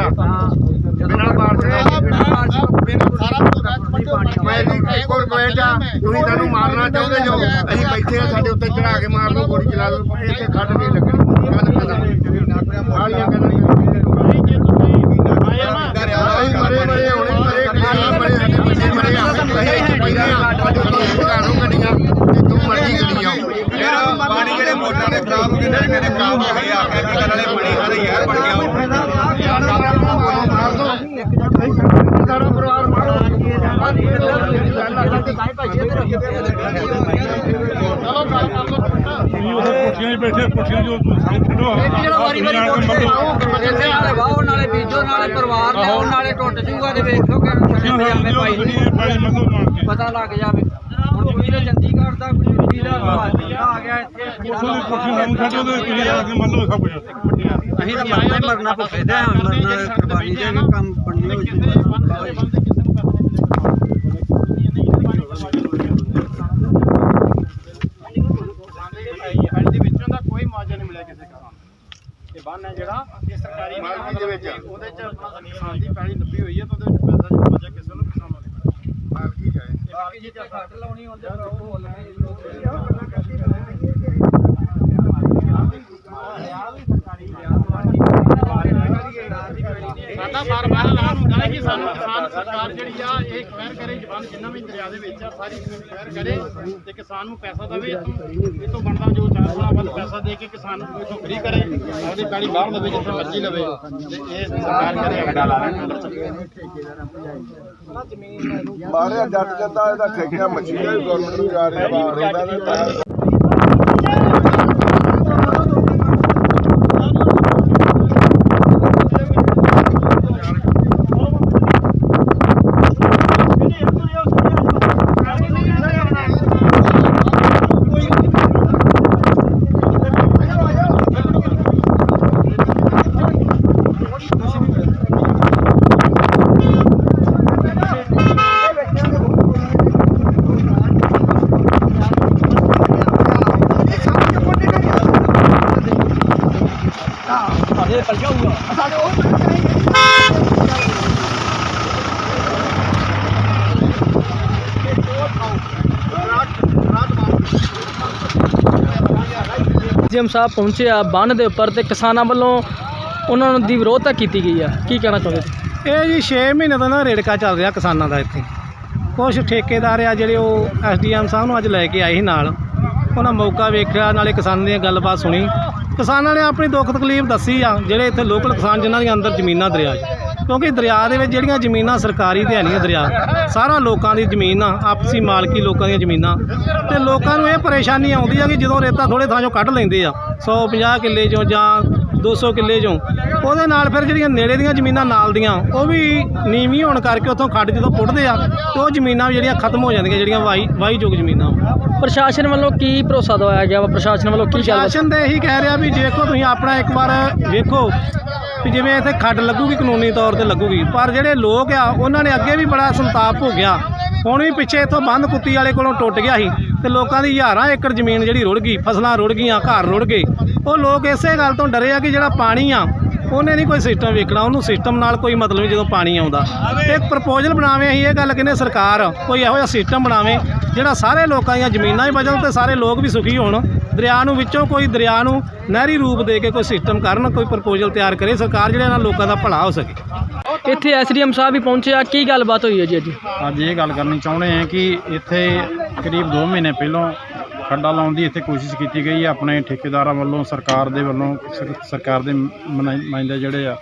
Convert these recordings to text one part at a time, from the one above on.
ਦਾ ਬਿਨਾਂ ਬਾਰਿਸ਼ ਦਾ ਮੈਂ ਵੀ ਇੱਕੋ ਰਿਕੁਐਸਟ ਆ ਤੁਸੀਂ ਸਾਨੂੰ ਮਾਰਨਾ ਚਾਹੁੰਦੇ ਜੋ ਅਸੀਂ ਬੈਠੇ ਆ ਸਾਡੇ ਉੱਤੇ ਚੜਾ ਕੇ ਮਾਰ ਲਓ ਗੋਲੀ ਚਲਾ ਲਓ ਇੱਥੇ ਖੱਡ ਨਹੀਂ ਲੱਗਣੀ ਖਤਮ ਆਲੀਆਂ ਗੱਲਾਂ ਅਸੀਂ ਮਰੇ ਮਰੇ ਹੋਣੇ ਮਰੇ ਗਰੀਬ ਮਰੇ ਸਾਡੇ ਬੱਚੇ ਮਰੇ ਆਪੇ ਅਸੀਂ ਇੱਥੇ ਬੈਠੇ ਆ ਸਾਡੇ ਉੱਤੇ ਘਾੜੋਂ ਗੱਡੀਆਂ ਤੇ ਤੂੰ ਮਰਜ਼ੀ ਗੱਡੀਆਂ ਮੇਰਾ ਪਾਣੀ ਜਿਹੜੇ ਮੋਟਰਾਂ ਦੇ ਖਰਾਬ ਹੁੰਦੇ ਨੇ ਮੇਰੇ ਖਰਾਬ ਹੋ ਗਏ ਆ ਕੈਮੀਕਲ ਵਾਲੇ ਪਾਣੀ ਸਾਰੇ ਯਾਰ ਬਣ ਗਿਆ ਸਾਰਾ ਪਰਿਵਾਰ ਮਾਰੋ ਪੁੱਠੀਆਂ ਹੀ ਬੈਠੇ ਪੁੱਠੀਆਂ ਜੋ ਛੱਡੋ। ਵਾਰੀ ਵਾਰੀ ਨਾਲੇ ਵਾਹੋ ਨਾਲੇ ਬੀਜੋ ਨਾਲੇ ਪਰਿਵਾਰ ਲਿਆਓ ਨਾਲੇ ਟੁੱਟ ਜੂਗਾ ਤੇ ਵੇਖੋ ਕਿ ਪੁੱਠੀਆਂ ਪਜਾਮੇ ਪਾਈ ਹੋਏ। ਪਾਈ ਮੰਗੋ ਮਾਰ ਕੇ। ਪਤਾ ਲੱਗ ਜਾਵੇ। ਹੁਣ ਕੋਈ ਤਾਂ ਚੰਡੀਗੜ੍ਹ ਦਾ ਕੋਈ ਵੀ ਦਾ ਆ ਗਿਆ ਇੱਥੇ ਪੁੱਠੀਆਂ ਦੀ ਪੁੱਠੀਆਂ ਸਾਨੂੰ ਛੱਡੋ ਤੇ ਤੁਸੀਂ ਆ ਕੇ ਮੰਨ ਲਓ ਸਭ ਕੁਝ। ਅਸੀਂ ਤਾਂ ਮੰਨਦੇ ਮਰਨਾ ਭੁੱਖੇ ਦੇ ਹਾਂ ਮਰਨਾ ਕੁਰਬਾਨੀ ਦੇ ਕੰਮ ਬਣਨੀ ਹੋ ਜੂਗਾ ਦੇ ਵਿੱਚੋਂ ਦਾ ਕੋਈ ਮੁਆਵਜ਼ਾ ਨਹੀਂ ਮਿਲਿਆ ਕਿਸੇ ਕਿਸਾਨ ਬੰਨ ਹੈ ਜਿਹੜਾ ਇਹ ਸਰਕਾਰੀ ਮਾਲਕੀ ਦੇ ਵਿੱਚ। ਉਹਦੇ ਚ ਆਪਣਾ ਕਿਸਾਨ ਦੀ ਪੈਲੀ ਲੱਭੀ ਹੋਈ ਹੈ ਤਾਂ ਉਹਦੇ ਵਿੱਚ ਪੈਸਾ ਜੋ ਮੁਆਵਜ਼ਾ ਕਿਸੇ ਨੂੰ ਕਿਸਾਨ ਮਿਲਦਾ ਮਾਲਕੀ ਜਾਏ ਬਾਕੀ ਜੇ ਘੱਟ ਲਾਉਣੀ ਹੁੰਦੀ ਉਹ ਮੁੱਲ ਸਾਡਾ ਬਾਰ ਬਾਰ ਐਲਾਨ ਹੁੰਦਾ ਹੈ ਕਿ ਸਾਨੂੰ ਕਿਸਾਨ ਸਰਕਾਰ ਜਿਹੜੀ ਆ, ਇਹ ਐਕਵਾਇਰ ਕਰੇ, ਜ਼ਬਾਨ ਜਿੰਨਾ ਵੀ ਦਰਿਆ ਦੇ ਵਿੱਚ ਆ, ਸਾਰੀ ਐਕਵਾਇਰ ਕਰੇ ਤੇ ਕਿਸਾਨ ਨੂੰ ਪੈਸਾ ਦੇਵੇ। ਇਹ ਤੋਂ ਬਣਦਾ ਜੋ ਚਾਰ ਗੁਣਾ ਵੱਧ ਪੈਸਾ ਦੇ ਕੇ ਕਿਸਾਨ ਨੂੰ ਇਥੋਂ ਫ੍ਰੀ ਕਰੇ ਆਪਣੀ ਪੈਲੀ ਬਾਹਰ ਲਵੇ, ਜਿੱਥੇ ਮਰਜ਼ੀ ਲਵੇ। ਤੇ ਇਹ ਸਰਕਾਰ ਕਰੇ ਅਗੜਾ ਲਾ ਮਾਰਿਆ ਜੱਟ ਜਾਂਦਾ ਇਹਦਾ ਠੇਕਿਆ ਮੱਛੀਆਂ ਵੀ ਗਵਰਨਮੈਂਟ ਨੂੰ ਜਾ ਰਹੀ ਆ ਰੋਡਾਂ ਦੇ ਪੈਰ ਜੀਐਮ ਸਾਹਿਬ ਪਹੁੰਚੇ ਆ ਬੰਨ ਦੇ ਉੱਪਰ ਤੇ ਕਿਸਾਨਾਂ ਵੱਲੋਂ ਉਹਨਾਂ ਨੂੰ ਦੀ ਵਿਰੋਧਤਾ ਕੀਤੀ ਗਈ ਆ। ਕੀ ਕਹਿਣਾ ਚਾਹੁੰਦੇ ਤੁਸੀਂ? ਇਹ ਜੀ 6 ਮਹੀਨੇ ਤੋਂ ਨਾ ਰੇੜਕਾ ਚੱਲ ਰਿਹਾ ਕਿਸਾਨਾਂ ਦਾ ਇੱਥੇ। ਕੁਝ ਠੇਕੇਦਾਰ ਆ ਜਿਹੜੇ ਉਹ ਐਸਡੀਐਮ ਸਾਹਿਬ ਨੂੰ ਅੱਜ ਲੈ ਕੇ ਆਏ ਸੀ ਨਾਲ। ਉਹਨਾਂ ਮੌਕਾ ਵੇਖਿਆ, ਨਾਲੇ ਕਿਸਾਨਾਂ ਦੀਆਂ ਗੱਲਬਾਤ ਸੁਣੀ। ਕਿਸਾਨਾਂ ਨੇ ਆਪਣੀ ਦੁੱਖ ਤਕਲੀਫ ਦੱਸੀ ਆ, ਜਿਹੜੇ ਇੱਥੇ ਲੋਕਲ ਕਿਸਾਨ ਜਿਨ੍ਹਾਂ ਦੀਆਂ ਅੰਦਰ ਜ਼ਮੀਨਾਂ ਦਰਿਆ 'ਚ। ਕਿਉਂਕਿ ਦਰਿਆ ਦੇ ਵਿੱਚ ਜਿਹੜੀਆਂ ਜ਼ਮੀਨਾਂ ਸਰਕਾਰੀ ਤੇ ਹੈ ਨਹੀਂ ਦਰਿਆ ਸਾਰਾ ਲੋਕਾਂ ਦੀ ਜ਼ਮੀਨ ਆ ਆਪਸੀ ਮਾਲਕੀ ਲੋਕਾਂ ਦੀਆਂ ਜ਼ਮੀਨਾਂ। ਤੇ ਲੋਕਾਂ ਨੂੰ ਇਹ ਪਰੇਸ਼ਾਨੀ ਆਉਂਦੀ ਆ ਕਿ ਜਦੋਂ ਰੇਤਾ ਥੋੜੇ ਥਾਂ 'ਚੋਂ ਕੱਢ ਲੈਂਦੇ ਆ 150 ਕਿੱਲੇ 'ਚੋਂ ਜਾਂ 200 ਕਿੱਲੇ 'ਚੋਂ ਉਹਦੇ ਨਾਲ ਫਿਰ ਜਿਹੜੀਆਂ ਨੇੜੇ ਦੀਆਂ ਜ਼ਮੀਨਾਂ ਨਾਲ ਦੀਆਂ ਉਹ ਵੀ ਨੀਵੀਂ ਹੋਣ ਕਰਕੇ ਉੱਥੋਂ ਖੱਡ ਜਦੋਂ ਪੁੱਟਦੇ ਆ ਤੇ ਉਹ ਜ਼ਮੀਨਾਂ ਵੀ ਜਿਹੜੀਆਂ ਖਤਮ ਹੋ ਜਾਂਦੀਆਂ ਜਿਹੜੀਆਂ ਵਾਈ ਵਾਹੀਯੋਗ ਜ਼ਮੀਨਾਂ ਪ੍ਰਸ਼ਾਸਨ ਵੱਲੋਂ ਕੀ ਭਰੋਸਾ ਦਵਾਇਆ ਗਿਆ ਵਾ? ਪ੍ਰਸ਼ਾਸਨ ਵੱਲੋਂ ਕੀ ਚੱਲ ਪ੍ਰਸ਼ਾਸਨ ਦੇ ਇਹੀ ਕਹਿ ਰਿਹਾ ਵੀ ਦੇਖੋ ਤੁਸੀਂ ਆਪਣਾ ਇੱਕ ਵਾਰ ਵੇਖੋ ਵੀ ਜਿਵੇਂ ਇੱਥੇ ਖੱਡ ਲੱਗੂਗੀ ਕਾਨੂੰਨੀ ਤੌਰ ਤੇ ਲੱਗੂਗੀ, ਪਰ ਜਿਹੜੇ ਲੋਕ ਆ, ਉਹਨਾਂ ਨੇ ਅੱਗੇ ਵੀ ਬੜਾ ਸੰਤਾਪ ਹੋ ਗਿਆ। ਹੁਣ ਵੀ ਪਿੱਛੇ ਇੱਥੋਂ ਬੰਦ ਕੁੱਤੀ ਵਾਲੇ ਕੋਲੋਂ ਟੁੱਟ ਗਿਆ ਸੀ ਤੇ ਲੋਕਾਂ ਦੀ ਹਜ਼ਾਰਾਂ ਏਕੜ ਜ਼ਮੀਨ ਜਿਹੜੀ ਰੁੜ ਗਈ, ਫਸਲਾਂ ਰੁੜ ਗਈਆਂ, ਘਰ ਰੁੜ ਗਏ। ਉਹ ਲੋਕ ਇਸੇ ਗੱਲ ਤੋਂ ਡਰੇ ਆ ਕਿ ਜਿਹੜਾ ਪਾਣੀ ਆ ਉਹਨੇ ਨਹੀਂ ਕੋਈ ਸਿਸਟਮ ਵੇਖਣਾ ਉਹਨੂੰ ਸਿਸਟਮ ਨਾਲ ਕੋਈ ਮਤਲਬ ਨਹੀਂ ਜਦੋਂ ਪਾਣੀ ਆਉਂਦਾ। ਇੱਕ ਪ੍ਰਪੋਜ਼ਲ ਬਣਾਵੇ ਅਸੀਂ ਇਹ ਗੱਲ ਕਹਿੰਦੇ ਸਰਕਾਰ ਕੋਈ ਇਹੋ ਜਿਹਾ ਸਿਸਟਮ ਬਣਾਵੇ ਜਿਹੜਾ ਸਾਰੇ ਲੋਕਾਂ ਦੀਆਂ ਜ਼ਮੀਨਾਂ ਹੀ ਬਚਣ ਤੇ ਸਾਰੇ ਲੋਕ ਵੀ ਸੁਖੀ ਹੋਣ। ਦਰਿਆ ਨੂੰ ਵਿੱਚੋਂ ਕੋਈ ਦਰਿਆ ਨੂੰ ਨਹਿਰੀ ਰੂਪ ਦੇ ਕੇ ਕੋਈ ਸਿਸਟਮ ਕਰਨ ਕੋਈ ਪ੍ਰਪੋਜ਼ਲ ਤਿਆਰ ਕਰੇ ਸਰਕਾਰ ਜਿਹੜੇ ਨਾਲ ਲੋਕਾਂ ਦਾ ਭਲਾ ਹੋ ਸਕੇ। ਇੱਥੇ ਐਸਡੀਐਮ ਸਾਹਿਬ ਵੀ ਪਹੁੰਚੇ ਆ ਕੀ ਗੱਲਬਾਤ ਹੋਈ ਹੈ ਜੀ ਅੱਜ? ਅੱਜ ਇਹ ਗੱਲ ਕਰਨੀ ਚਾਹੁੰਦੇ ਹਾਂ ਕਿ ਇੱਥੇ ਕਰੀਬ 2 ਮਹੀਨੇ ਪਹਿਲਾਂ ਖੱਡਾ ਲਾਉਣ ਦੀ ਇੱਥੇ ਕੋਸ਼ਿਸ਼ ਕੀਤੀ ਗਈ ਹੈ। ਆਪਣੇ ਠੇਕੇਦਾਰਾਂ ਵੱਲੋਂ, ਸਰਕਾਰ ਦੇ ਵੱਲੋਂ, ਸਰ- ਸਰਕਾਰ ਦੇ ਨੁਮਾਇੰਦੇ ਜਿਹੜੇ ਆ,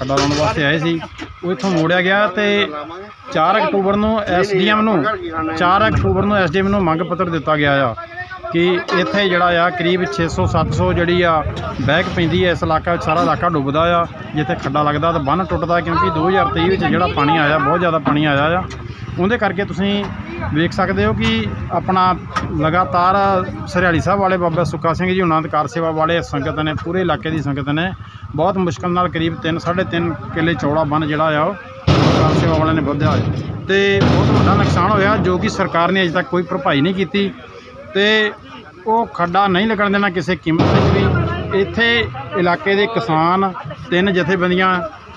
ਖੱਡਾ ਲਾਉਣ ਵਾਸਤੇ ਆਏ ਸੀ। ਉਹ ਇੱਥੋਂ ਮੋੜਿਆ ਗਿਆ ਤੇ 4 ਅਕਤੂਬਰ ਨੂੰ ਐਸਡੀਐਮ ਨੂੰ 4 ਅਕਤੂਬਰ ਨੂੰ ਐਸਡੀਐਮ ਨੂੰ ਮੰਗ ਪੱਤਰ ਦਿੱਤਾ ਗਿਆ ਆ ਕਿ ਇੱਥੇ ਜਿਹੜਾ ਆ, ਕਰੀਬ 600 700 ਜਿਹੜੀ ਆ ਬੈਕ ਪੈਂਦੀ ਹੈ ਇਸ ਇਲਾਕਾ ਵਿੱਚ ਸਾਰਾ ਇਲਾਕਾ ਡੁੱਬਦਾ ਆ। ਜਿੱਥੇ ਖੱਡਾ ਲੱਗਦਾ ਤਾਂ ਬੰਨ ਟੁੱਟਦਾ, ਕਿਉਂਕਿ 2023 ਵਿੱਚ ਜਿਹੜਾ ਪਾਣੀ ਆਇਆ, ਬਹੁਤ ਜ਼ਿਆਦਾ ਪਾਣੀ ਆਇਆ ਆ। ਉਹਦੇ ਕਰਕੇ ਤੁਸੀਂ ਵੇਖ ਸਕਦੇ ਹੋ ਕਿ ਆਪਣਾ ਲਗਾਤਾਰ ਸਰਿਆਲੀ ਸਾਹਿਬ ਵਾਲੇ ਬਾਬਾ ਸੁੱਖਾ ਸਿੰਘ ਜੀ ਉਹਨਾਂ ਦੇ ਕਾਰ ਸੇਵਾ ਵਾਲੇ ਸੰਗਤ ਨੇ, ਪੂਰੇ ਇਲਾਕੇ ਦੀ ਸੰਗਤ ਨੇ ਬਹੁਤ ਮੁਸ਼ਕਲ ਨਾਲ ਕਰੀਬ 3 3.5 ਕਿੱਲੇ ਚੌੜਾ ਬੰਨ ਜਿਹੜਾ ਆ ਉਹ ਕਾਰ ਸੇਵਾ ਵਾਲਿਆਂ ਨੇ ਵਧਿਆ ਹੋਇਆ। ਤੇ ਬਹੁਤ ਵੱਡਾ ਨੁਕਸਾਨ ਹੋਇਆ ਜੋ ਕਿ ਸਰਕਾਰ ਨੇ ਅਜੇ ਤੱਕ ਕੋਈ ਭਰਪਾਈ ਨਹੀਂ ਕੀਤੀ ਤੇ ਉਹ ਖੱਡਾ ਨਹੀਂ ਲੱਗਣ ਦੇਣਾ ਕਿਸੇ ਕੀਮਤ ਵਿੱਚ ਵੀ। ਇੱਥੇ ਇਲਾਕੇ ਦੇ ਕਿਸਾਨ, ਤਿੰਨ ਜਥੇਬੰਦੀਆਂ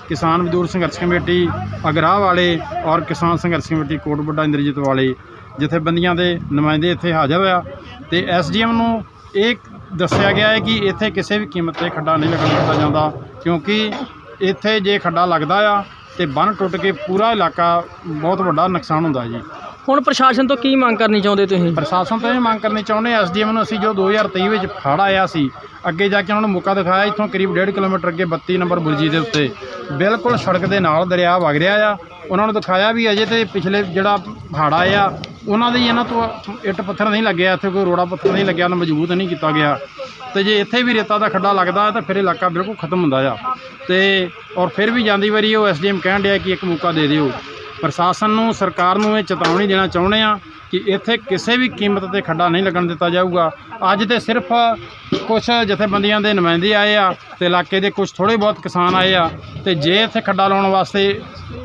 ਕਿਸਾਨ ਮਜ਼ਦੂਰ ਸੰਘਰਸ਼ ਕਮੇਟੀ ਅਗਰਾਹ ਵਾਲੇ ਔਰ ਕਿਸਾਨ ਸੰਘਰਸ਼ ਕਮੇਟੀ ਕੋਟਬੱਡਾ ਇੰਦਰਜੀਤ ਵਾਲੇ ਜਥੇਬੰਦੀਆਂ ਦੇ ਨੁਮਾਇੰਦੇ ਇੱਥੇ ਹਾਜ਼ਰ ਆ ਤੇ ਐਸਡੀਐਮ ਨੂੰ ਇਹ ਦੱਸਿਆ ਗਿਆ ਹੈ ਕਿ ਇੱਥੇ ਕਿਸੇ ਵੀ ਕੀਮਤ ਤੇ ਖੱਡਾ ਨਹੀਂ ਲੱਗਣ ਦਿੱਤਾ ਜਾਂਦਾ ਕਿਉਂਕਿ ਇੱਥੇ ਜੇ ਖੱਡਾ ਲੱਗਦਾ ਆ ਤੇ ਬੰਨ ਟੁੱਟ ਕੇ ਪੂਰਾ ਇਲਾਕਾ ਬਹੁਤ ਵੱਡਾ ਨੁਕਸਾਨ ਹੁੰਦਾ ਜੀ। ਹੁਣ ਪ੍ਰਸ਼ਾਸਨ ਤੋਂ ਕੀ ਮੰਗ ਕਰਨੀ ਚਾਹੁੰਦੇ ਤੁਸੀਂ? ਪ੍ਰਸ਼ਾਸਨ ਤੋਂ ਇਹ ਮੰਗ ਕਰਨੀ ਚਾਹੁੰਦੇ ਹਾਂ ਐਸਡੀਐਮ ਨੂੰ ਅਸੀਂ ਜੋ 2023 ਵਿੱਚ ਫੜ ਆਇਆ ਸੀ, ਅੱਗੇ ਜਾ ਕੇ ਉਹਨਾਂ ਨੂੰ ਮੌਕਾ ਦਿਖਾਇਆ, ਇੱਥੋਂ ਕਰੀਬ 1.5 ਕਿਲੋਮੀਟਰ ਅੱਗੇ 32 ਨੰਬਰ ਬੁਰਜੀ ਦੇ ਉੱਤੇ। ਬਿਲਕੁਲ ਸੜਕ ਦੇ ਨਾਲ ਦਰਿਆ ਵਗ ਰਿਹਾ ਆ। ਉਹਨਾਂ ਨੂੰ ਦਿਖਾਇਆ ਵੀ ਅਜੇ ਤੇ ਪਿਛਲੇ ਜਿਹੜਾ ਹਾੜਾ ਆ, ਉਹਨਾਂ ਦੇ ਇਹਨਾਂ ਤੋਂ ਇੱਟ ਪੱਥਰ ਨਹੀਂ ਲੱਗਿਆ, ਇੱਥੇ ਕੋਈ ਰੋੜਾ ਪੱਥਰ ਨਹੀਂ ਲੱਗਿਆ ਨਾ ਮਜ਼ਬੂਤ ਨਹੀਂ ਕੀਤਾ ਗਿਆ। ਤੇ ਜੇ ਇੱਥੇ ਵੀ ਰੇਤਾ ਦਾ ਖੱਡਾ ਲੱਗਦਾ ਤਾਂ ਫਿਰ ਇਲਾਕਾ ਬਿਲਕੁਲ ਖਤਮ ਹੁੰਦਾ ਆ। ਤੇ ਔਰ ਫਿਰ ਵੀ ਜਾਂਦੀ ਵਾਰੀ ਉਹ ਐਸਡੀਐਮ ਕਹਿਣ ਡਿਆ ਕਿ ਇੱਕ ਮੌਕਾ ਦੇ ਦਿਓ। ਪ੍ਰਸ਼ਾਸਨ ਨੂੰ, ਸਰਕਾਰ ਨੂੰ ਇਹ ਚੇਤਾਵਨੀ ਦੇਣਾ ਚਾਹੁੰਦੇ ਆ ਕਿ ਇੱਥੇ ਕਿਸੇ ਵੀ ਕੀਮਤ ਤੇ ਖੱਡਾ ਨਹੀਂ ਲੱਗਣ ਦਿੱਤਾ ਜਾਊਗਾ। ਅੱਜ ਤੇ ਸਿਰਫ ਕੁਝ ਜਥੇਬੰਦੀਆਂ ਦੇ ਨੁਮਾਇੰਦੇ ਆਏ ਆ ਤੇ ਇਲਾਕੇ ਦੇ ਕੁਝ ਥੋੜੇ ਬਹੁਤ ਕਿਸਾਨ ਆਏ ਆ ਤੇ ਜੇ ਇੱਥੇ ਖੱਡਾ ਲਾਉਣ ਵਾਸਤੇ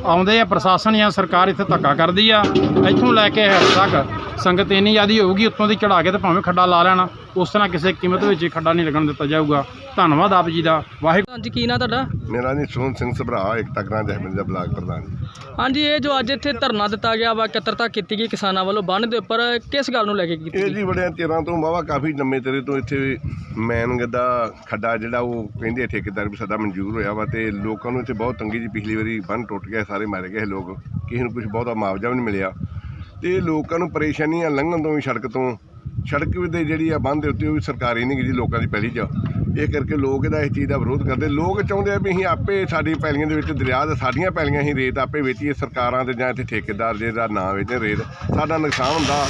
ਆਉਂਦੇ ਆ, ਪ੍ਰਸ਼ਾਸਨ ਜਾਂ ਸਰਕਾਰ ਇੱਥੇ ਧੱਕਾ ਕਰਦੀ ਆ, ਇੱਥੋਂ ਲੈ ਕੇ ਹੱਦ ਤੱਕ ਸੰਗਤ ਇੰਨੀ ਜ਼ਿਆਦੀ ਹੋਊਗੀ ਉੱਤੋਂ ਦੀ ਚੜਾ ਕੇ ਤੇ ਭਾਵੇਂ ਖੱਡਾ ਲਾ ਲੈਣਾ ਉਸ ਤਰ੍ਹਾਂ ਕਿਸੇ ਕੀਮਤ ਵਿੱਚ ਖੱਡਾ ਨਹੀਂ ਲੱਗਣ ਦਿੱਤਾ ਜਾਊਗਾ। ਧੰਨਵਾਦ ਆਪ ਜੀ ਦਾ। ਵਾਹਿਗੁਰੂ ਹਾਂਜੀ ਕੀ ਨਾਂ ਤੁਹਾਡਾ? ਮੇਰਾ ਜੀ ਸੋਹਣ ਸਿੰਘ ਸਭਰਾ ਇੱਕ ਤਕਰਾਂ ਜਹਮਿੰਦ ਦਾ ਬਲਾਕ ਪ੍ਰਧਾਨ। ਜੀ। ਹਾਂਜੀ ਇਹ ਜੋ ਅੱਜ ਇੱਥੇ ਧਰਨਾ ਦਿੱਤਾ ਗਿਆ ਵਾ ਇਕੱਤਰਤਾ ਕੀਤੀ ਗਈ ਕਿਸਾਨਾਂ ਵੱਲੋਂ ਬੰਨ ਦੇ ਉੱਪਰ ਕਿਸ ਗੱਲ ਨੂੰ ਲੈ ਕੇ ਕੀਤੀ ਇਹ ਜੀ ਬੜਿਆਂ ਚਿਰਾਂ ਤੋਂ ਵਾਹਵਾ ਕਾਫੀ ਲੰਮੇ ਤੇਰੇ ਤੋਂ ਇੱਥੇ ਮੈਨ ਦਾ ਖੱਡਾ ਜਿਹੜਾ ਉਹ ਕਹਿੰਦੇ ਆ ਠੇਕੇਦਾਰ ਵੀ ਸਾਡਾ ਮਨਜ਼ੂਰ ਹੋਇਆ ਵਾ ਤੇ ਲੋਕਾਂ ਨੂੰ ਇੱਥੇ ਬਹੁਤ ਤੰਗੀ ਜੀ ਪਿਛਲੀ ਵਾਰੀ ਬੰਨ ਟੁੱਟ ਗਿਆ ਸਾਰੇ ਮਾਰੇ ਗਏ ਲੋਕ। ਕਿਸੇ ਨੂੰ ਕੁਝ ਬਹੁਤਾ ਮੁਆਵਜ਼ਾ ਵੀ ਨਹੀਂ ਮਿਲਿਆ। ਤੇ ਲੋਕਾਂ ਨੂੰ ਪਰੇਸ਼ਾਨੀਆਂ ਲੰਘਣ ਤੋਂ ਵੀ ਸੜਕ ਤੋਂ, ਸੜਕ ਦੇ ਜਿਹੜੀ ਆ ਬੰਦ ਦੇ ਉੱਤੇ ਉਹ ਵੀ ਸਰਕਾਰੀ ਨਹੀਂ ਗੀ ਜੀ ਲੋਕਾਂ ਦੀ ਪਹਿਲੀ ਚ। ਇਹ ਕਰਕੇ ਲੋਕ ਇਹਦਾ ਇਸ ਚੀਜ਼ ਦਾ ਵਿਰੋਧ ਕਰਦੇ। ਲੋਕ ਚਾਹੁੰਦੇ ਆ ਵੀ ਅਸੀਂ ਆਪੇ ਸਾਡੀ ਪੈਲੀਆਂ ਦੇ ਵਿੱਚ ਦਰਿਆ ਦੇ ਸਾਡੀਆਂ ਪੈਲੀਆਂ ਹੀ ਰੇਤ ਆਪੇ ਵੇਚੀਏ, ਸਰਕਾਰਾਂ 'ਤੇ ਜਾਂ ਇੱਥੇ ਠੇਕੇਦਾਰ ਜੇ ਦਾ ਨਾਂ ਵੇਚੇ ਰੇਤ। ਸਾਡਾ ਨੁਕਸਾਨ ਹੁੰਦਾ।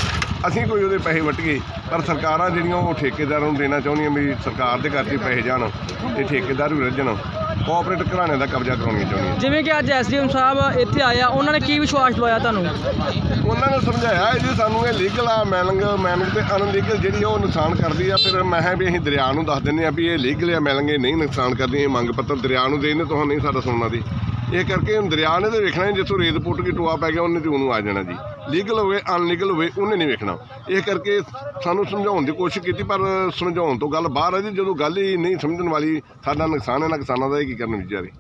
ਅਸੀਂ ਕੋਈ ਉਹਦੇ ਪੈਸੇ ਵਟੀਏ ਪਰ ਸਰਕਾਰਾਂ ਜਿਹੜੀਆਂ ਉਹ ਠੇਕੇਦਾਰਾਂ ਨੂੰ ਦੇਣਾ ਚਾਹੁੰਦੀਆਂ ਵੀ ਸਰਕਾਰ ਦੇ ਕਰਕੇ ਪੈਸੇ ਜਾਣ ਤੇ ਠੇਕੇਦਾਰ ਵੀ ਰੱਜਣ ਕੋਆਪਰੇਟ ਘਰਾਣਿਆਂ ਦਾ ਕਬਜ਼ਾ ਕਰਾਉਣੀਆਂ ਚਾਹੁੰਦੀਆਂ। ਜਿਵੇਂ ਕਿ ਅੱਜ ਐਸਡੀਐਮ ਸਾਹਿਬ ਇੱਥੇ ਆਇਆ ਉਹਨਾਂ ਨੇ ਕੀ ਵਿਸ਼ਵਾਸ ਦਵਾਇਆ ਤੁਹਾਨੂੰ? ਉਹਨਾਂ ਨੇ ਸਮਝਾਇਆ ਜੀ ਸਾਨੂੰ ਇਹ ਲੀਗਲ ਆ ਮੈਲਿੰਗ ਮੈਲਿੰਗ ਤੇ ਅਨਲੀਗਲ ਜਿਹੜੀ ਉਹ ਨੁਕਸਾਨ ਕਰਦੀ ਆ। ਫਿਰ ਮੈਂ ਕਿਹਾ ਵੀ ਅਸੀਂ ਦਰਿਆ ਨੂੰ ਦੱਸ ਦਿੰਦੇ ਆ ਵੀ ਇਹ ਲੀਗਲ ਆ ਮੈਲਿੰਗ ਇਹ ਨਹੀਂ ਨੁਕਸਾਨ ਕਰਦੀ ਇਹ ਮੰਗ ਪੱਤਰ ਦਰਿਆ ਨੂੰ ਦੇਣੇ ਤੁਹਾਨੂੰ ਨਹੀਂ ਸਾਡਾ ਸੁਣਨਾ ਦੀ ਇਹ ਕਰਕੇ ਹੁਣ ਦਰਿਆ ਨੇ ਤੇ ਵੇਖਣਾ ਜਿੱਥੋਂ ਰੇਤ ਪੁੱਟ ਕੇ ਟੋਆ ਪੈ ਗਿਆ ਉਹਨੇ ਤੇ ਉਹਨੂੰ ਆ ਜਾਣਾ ਜੀ। ਲੀਗਲ ਹੋਵੇ, ਅਨਲੀਗਲ ਹੋਵੇ, ਉਹਨੇ ਨਹੀਂ ਵੇਖਣਾ। ਇਹ ਕਰਕੇ ਸਾਨੂੰ ਸਮਝਾਉਣ ਦੀ ਕੋਸ਼ਿਸ਼ ਕੀਤੀ, ਪਰ ਸਮਝਾਉਣ ਤੋਂ ਗੱਲ ਬਾਹਰ ਹੈ ਜੀ। ਜਦੋਂ ਗੱਲ ਹੀ ਨਹੀਂ ਸਮਝਣ ਵਾਲੀ, ਸਾਡਾ ਨੁਕਸਾਨ ਹੈ, ਨਾ ਕਿਸਾਨਾਂ ਦਾ, ਇਹ ਕੀ ਕਰਨ ਵਿਚਾਰੇ?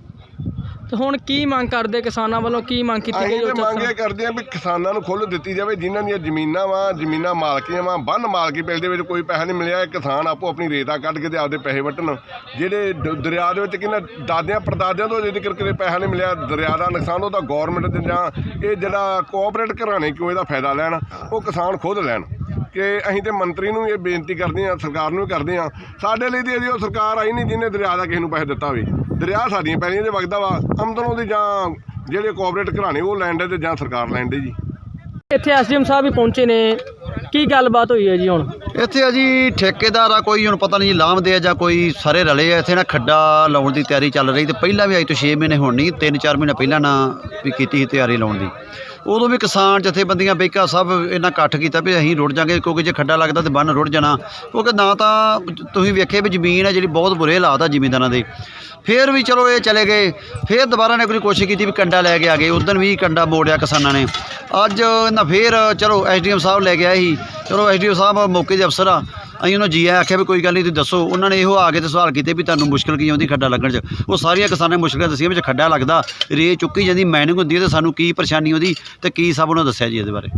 ਤੇ ਹੁਣ ਕੀ ਮੰਗ ਕਰਦੇ ਕਿਸਾਨਾਂ ਵੱਲੋਂ? ਕੀ ਮੰਗ ਕੀਤੀ ਗਈ ਅਸੀਂ ਤੇ ਮੰਗ ਇਹ ਕਰਦੇ ਆ ਵੀ ਕਿਸਾਨਾਂ ਨੂੰ ਖੁੱਲ੍ਹ ਦਿੱਤੀ ਜਾਵੇ ਜਿਨ੍ਹਾਂ ਦੀਆਂ ਜ਼ਮੀਨਾਂ ਵਾ ਜ਼ਮੀਨਾਂ ਮਾਲਕੀਆਂ ਵਾ ਬੰਨ ਮਾਲਕੀ ਪਿੰਡ ਦੇ ਵਿੱਚ ਕੋਈ ਪੈਸਾ ਨਹੀਂ ਮਿਲਿਆ ਇਹ ਕਿਸਾਨ ਆਪੋ ਆਪਣੀ ਰੇਤਾ ਕੱਢ ਕੇ ਤੇ ਆਪਦੇ ਪੈਸੇ ਵਟਣ। ਜਿਹੜੇ ਦ- ਦਰਿਆ ਦੇ ਵਿੱਚ ਕਿੰਨਾ ਦਾਦਿਆਂ ਪੜਦਾਦਿਆਂ ਤੋਂ ਜੇ ਤੱਕ ਕਿਤੇ ਪੈਸਾ ਨਹੀਂ ਮਿਲਿਆ ਦਰਿਆ ਦਾ ਨੁਕਸਾਨ ਉਹਦਾ ਗਵਰਨਮੈਂਟ ਦੇ ਜਾਂ ਇਹ ਜਿਹੜਾ ਕੋਆਪਰੇਟ ਘਰਾਣੇ ਕਿਉਂ ਇਹਦਾ ਫਾਇਦਾ ਲੈਣ ਉਹ ਕਿਸਾਨ ਖੁਦ ਲੈਣ। ਕਿ ਅਸੀਂ ਤੇ ਮੰਤਰੀ ਨੂੰ ਇਹ ਬੇਨਤੀ ਕਰਦੇ ਆ ਸਰਕਾਰ ਨੂੰ ਵੀ ਕਰਦੇ ਆ ਸਾਡੇ ਲਈ ਤੇ ਅਜੇ ਉਹ ਸਰਕਾਰ ਆਈ ਨਹੀਂ ਜਿਹਨੇ ਦਰਿਆ ਦਾ ਕਿਸੇ ਨੂੰ ਪੈਸੇ ਦਿੱਤਾ ਹੋਵੇ। ਦਰਿਆ ਸਾਡੀਆਂ ਪੈਲੀਆਂ 'ਚ ਵਗਦਾ ਵਾ ਆਮਦਨ ਉਹਦੀ ਜਾਂ ਜਿਹੜੇ ਕੋਆਪਰੇਟ ਘਰਾਣੇ ਉਹ ਲੈਣ ਦੇ ਤੇ ਜਾਂ ਸਰਕਾਰ ਲੈਣ ਦੇ ਜੀ। ਇੱਥੇ ਐਸਡੀਐਮ ਸਾਹਿਬ ਵੀ ਪਹੁੰਚੇ ਨੇ। ਕੀ ਗੱਲਬਾਤ ਹੋਈ ਹੈ ਜੀ ਹੁਣ? ਇੱਥੇ ਆ ਜੀ ਠੇਕੇਦਾਰ ਆ ਕੋਈ ਹੁਣ ਪਤਾ ਨਹੀਂ ਲਾਮਦੇ ਆ ਜਾਂ ਕੋਈ ਸਾਰੇ ਰਲੇ ਆ। ਇੱਥੇ ਨਾ ਖੱਡਾ ਲਾਉਣ ਦੀ ਤਿਆਰੀ ਚੱਲ ਰਹੀ ਤੇ ਪਹਿਲਾਂ ਵੀ ਅੱਜ ਤੋਂ 6 ਮਹੀਨੇ ਹੁਣ ਨਹੀਂ 3-4 ਮਹੀਨੇ ਪਹਿਲਾਂ ਨਾ ਵੀ ਕੀਤੀ ਸੀ ਤਿਆਰੀ ਲਾਉਣ ਦੀ। ਉਦੋਂ ਵੀ ਕਿਸਾਨ ਜਥੇਬੰਦੀਆਂ ਬੇਕਾ ਸਭ ਇਹਨਾਂ ਇਕੱਠ ਕੀਤਾ ਵੀ ਅਸੀਂ ਰੁੜ ਜਾਾਂਗੇ, ਕਿਉਂਕਿ ਜੇ ਖੱਡਾ ਲੱਗਦਾ ਤੇ ਬੰਨ ਰੁੜ ਜਾਣਾ। ਕਿਉਂਕਿ ਨਾ ਤਾਂ ਤੁਸੀਂ ਵੇਖੇ ਵੀ ਜ਼ਮੀਨ ਹੈ ਜਿਹੜੀ ਬਹੁਤ ਬੁਰੇ ਹਾਲਾਤ ਆ ਜ਼ਿਮੀਂਦਾਰਾਂ ਦੇ। ਫੇਰ ਵੀ ਚਲੋ ਇਹ ਚਲੇ ਗਏ। ਫੇਰ ਦੁਬਾਰਾ ਨੇ ਕੋਈ ਕੋਸ਼ਿਸ਼ ਕੀਤੀ ਵੀ ਕੰਡਾ ਲੈ ਕੇ ਆ ਗਏ। ਉਦੋਂ ਵੀ ਕੰਡਾ ਮੋੜਿਆ ਕਿਸਾਨਾਂ ਨੇ। ਅੱਜ ਇਹਨਾਂ ਫੇਰ ਚਲੋ ਐਸਡੀਐਮ ਸਾਹਿਬ ਲੈ ਕੇ ਆਏ ਸੀ। ਚਲੋ ਐਸਡੀਓ ਸਾਹਿਬ ਮੌਕੇ ਦੇ ਅਫਸਰ ਆ। ਅਸੀਂ ਉਹਨਾਂ ਜੀ ਆਖਿਆ ਵੀ ਕੋਈ ਗੱਲ ਨਹੀਂ, ਤੁਸੀਂ ਦੱਸੋ। ਉਹਨਾਂ ਨੇ ਇਹੋ ਆ ਕੇ ਤੇ ਸਵਾਲ ਕੀਤੇ ਵੀ ਤੁਹਾਨੂੰ ਮੁਸ਼ਕਲ ਕੀ ਆਉਂਦੀ ਖੱਡਾ ਲੱਗਣ 'ਚ। ਉਹ ਸਾਰੀਆਂ ਕਿਸਾਨਾਂ ਨੇ ਮੁਸ਼ਕਲਾਂ ਦੱਸੀਆਂ ਵਿੱਚ ਖੱਡਾ ਲੱਗਦਾ ਰੇ ਚੁੱਕੀ ਜਾਂਦੀ ਮਾਈਨਿੰਗ ਹੁੰਦੀ ਹੈ ਤੇ ਸਾਨੂੰ ਕੀ ਪਰੇਸ਼ਾਨੀ ਉਹਦੀ ਤੇ ਕੀ ਸਭ ਉਹਨਾਂ ਦੱਸਿਆ ਜੀ ਇਹਦੇ ਬਾਰੇ।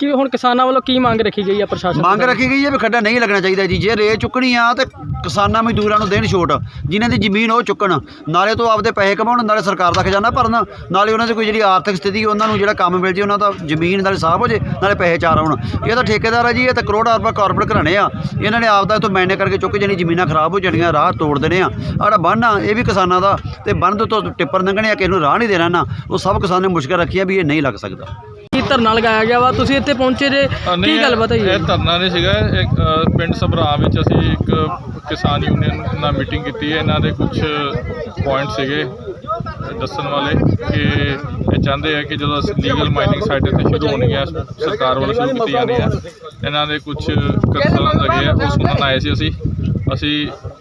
ਕਿ ਹੁਣ ਕਿਸਾਨਾਂ ਵੱਲੋਂ ਕੀ ਮੰਗ ਰੱਖੀ ਗਈ ਹੈ ਪ੍ਰਸ਼ਾਸਨ ਮੰਗ ਤੋਂ? ਰੱਖੀ ਗਈ ਹੈ ਵੀ ਖੱਡਾ ਨਹੀਂ ਲੱਗਣਾ ਚਾਹੀਦਾ ਜੀ। ਜੇ ਰੇ ਚੁੱਕਣੀ ਆ ਤੇ ਕਿਸਾਨਾਂ ਮਜ਼ਦੂਰਾਂ ਨੂੰ ਦੇਣ ਛੋਟ। ਜਿਨ੍ਹਾਂ ਦੀ ਜ਼ਮੀਨ ਉਹ ਚੁੱਕਣ। ਨਾਲੇ ਤੋਂ ਆਪਦੇ ਪੈਸੇ ਕਮਾਉਣ, ਨਾਲੇ ਸਰਕਾਰ ਦਾ ਖਜ਼ਾਨਾ ਭਰਨ। ਨਾਲੇ ਉਹਨਾਂ ਦੀ ਕੋਈ ਜਿਹੜੀ ਆਰਥਿਕ ਸਥਿਤੀ, ਉਹਨਾਂ ਨੂੰ ਜਿਹੜਾ ਕੰਮ ਮਿਲ ਜੇ, ਉਹਨਾਂ ਦਾ ਜ਼ਮੀਨ ਨਾਲੇ ਸਾਫ਼ ਹੋ ਜੇ, ਨਾਲੇ ਪੈਸੇ ਚਾਰ ਆਉਣ। ਇਹ ਤਾਂ ਠੇਕੇਦਾਰ ਆ ਜੀ, ਇਹ ਤਾਂ ਕਰੋੜਾਂ ਰੁਪਏ ਕਾਰਪੋਰੇਟ ਘਰਾਣੇ ਆ। ਇਹਨਾਂ ਨੇ ਆਪਦਾ ਤੋਂ ਮੈਨੇ ਕਰਕੇ ਚੁੱਕ ਜਾਣੀ, ਜ਼ਮੀਨਾਂ ਖਰਾਬ ਹੋ ਜਾਣੀਆਂ, ਰਾਹ ਤੋੜ ਦੇਣੇ ਆ। ਆੜਾ ਬੰਨ ਆ, ਇਹ ਵੀ ਕਿਸਾਨਾਂ ਦਾ। ਤੇ ਬੰਨ ਤੋਂ ਟਿੱਪਰ ਲੰਘਣੇ ਆ ਕਿ ਇਹਨੂੰ ਰਾਹ ਨਹੀਂ ਦੇਣਾ ਨਾ। ਉਹ ਸਭ ਕਿਸਾਨ ਨੇ ਮੁਸ਼ਕਲ ਰੱਖੀ ਆ ਵੀ ਇਹ ਨਹੀਂ ਲੱਗ ਸਕਦਾ। ਧਰਨਾ ਲਗਾਇਆ ਗਿਆ ਵਾ ਤੁਸੀਂ ਇੱਥੇ ਪਹੁੰਚੇ ਜੇ ਕੀ ਗੱਲਬਾਤ ਹੈ ਇਹ ਧਰਨਾ ਨਹੀਂ ਸੀਗਾ ਇੱਕ ਅ, ਪਿੰਡ ਸਭਰਾ ਵਿੱਚ ਅਸੀਂ ਇੱਕ ਕਿਸਾਨ ਯੂਨੀਅਨ ਨਾਲ ਮੀਟਿੰਗ ਕੀਤੀ ਹੈ ਇਹਨਾਂ ਦੇ ਕੁਝ ਪੁਆਇੰਟ ਸੀਗੇ ਦੱਸਣ ਵਾਲੇ ਕਿ ਇਹ ਚਾਹੁੰਦੇ ਆ ਕਿ ਜਦੋਂ ਲੀਗਲ ਮਾਈਨਿੰਗ ਸਾਈਟ ਇੱਥੇ ਸ਼ੁਰੂ ਹੋਣੀ ਹੈ ਸਰਕਾਰ ਵੱਲੋਂ ਸ਼ੁਰੂ ਕੀਤੀ ਜਾਣੀ ਹੈ ਇਹਨਾਂ ਦੇ ਕੁਝ ਕੰਸਰਨ ਹੈਗੇ ਆ ਉਹ ਸੁਣਨ ਆਏ ਸੀ ਅਸੀਂ ਅਸੀਂ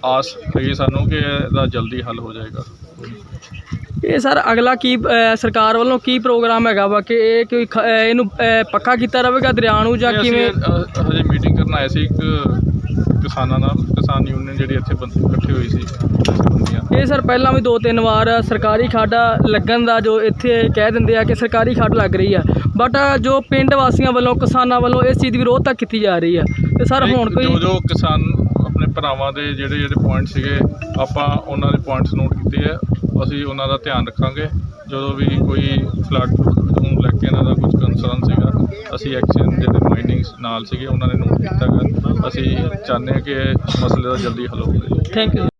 ਆਸ ਹੈਗੀ ਸਾਨੂੰ ਕਿ ਇਹਦਾ ਜਲਦੀ ਹੱਲ ਹੋ ਜਾਏਗਾ। ਇਹ ਸਰ ਅਗਲਾ ਕੀ ਸਰਕਾਰ ਵੱਲੋਂ ਕੀ ਪ੍ਰੋਗਰਾਮ ਹੈਗਾ ਵਾ ਕਿ ਇਹ ਕੋਈ ਇਹਨੂੰ ਪੱਕਾ ਕੀਤਾ ਰਹੇਗਾ ਦਰਿਆ ਨੂੰ ਜਾਂ ਕਿਵੇਂ? ਹਜੇ ਮੀਟਿੰਗ ਕਰਨ ਆਏ ਸੀ ਇੱਕ ਕਿਸਾਨਾਂ ਨਾਲ ਕਿਸਾਨ ਯੂਨੀਅਨ ਜਿਹੜੀ ਇੱਥੇ ਬੰਦ ਇਕੱਠੀ ਹੋਈ ਸੀ। ਇਹ ਸਰ ਪਹਿਲਾਂ ਵੀ ਦੋ ਤਿੰਨ ਵਾਰ ਸਰਕਾਰੀ ਖਾਡਾ ਲੱਗਣ ਦਾ ਜੋ ਇੱਥੇ ਕਹਿ ਦਿੰਦੇ ਆ ਕਿ ਸਰਕਾਰੀ ਖਾਡ ਲੱਗ ਰਹੀ ਆ। ਬਟ ਜੋ ਪਿੰਡ ਵਾਸੀਆਂ ਵੱਲੋਂ ਕਿਸਾਨਾਂ ਵੱਲੋਂ ਇਸ ਚੀਜ਼ ਦੀ ਵਿਰੋਧਤਾ ਕੀਤੀ ਜਾ ਰਹੀ ਆ। ਤੇ ਸਰ ਹੁਣ ਜੋ ਕੋਈ ਜੋ ਕਿਸਾਨ ਆਪਣੇ ਭਰਾਵਾਂ ਦੇ ਜਿਹੜੇ ਜਿਹੜੇ ਪੁਆਇੰਟ ਸੀਗੇ ਆਪਾਂ ਉਹਨਾਂ ਦੇ ਪੁਆਇੰਟਸ ਨੋਟ ਕੀਤੇ ਆ। ਅਸੀਂ ਉਹਨਾਂ ਦਾ ਧਿਆਨ ਰੱਖਾਂਗੇ। ਜਦੋਂ ਵੀ ਕੋਈ ਫਲੱਡ ਨੂੰ ਲੈ ਕੇ ਇਹਨਾਂ ਦਾ ਕੁਝ ਕੰਸਰਨ ਸੀਗਾ, ਅਸੀਂ ਐਕਸ਼ਨ ਜਿਹੜੇ ਮਾਈਨਿੰਗਸ ਨਾਲ ਸੀਗੇ, ਉਹਨਾਂ ਨੇ ਨੋਟ ਕੀਤਾ ਗਾ ਅਸੀਂ ਚਾਹੁੰਦੇ ਹਾਂ ਕਿ ਮਸਲੇ ਦਾ ਜਲਦੀ ਹੱਲ ਹੋਵੇ। Thank you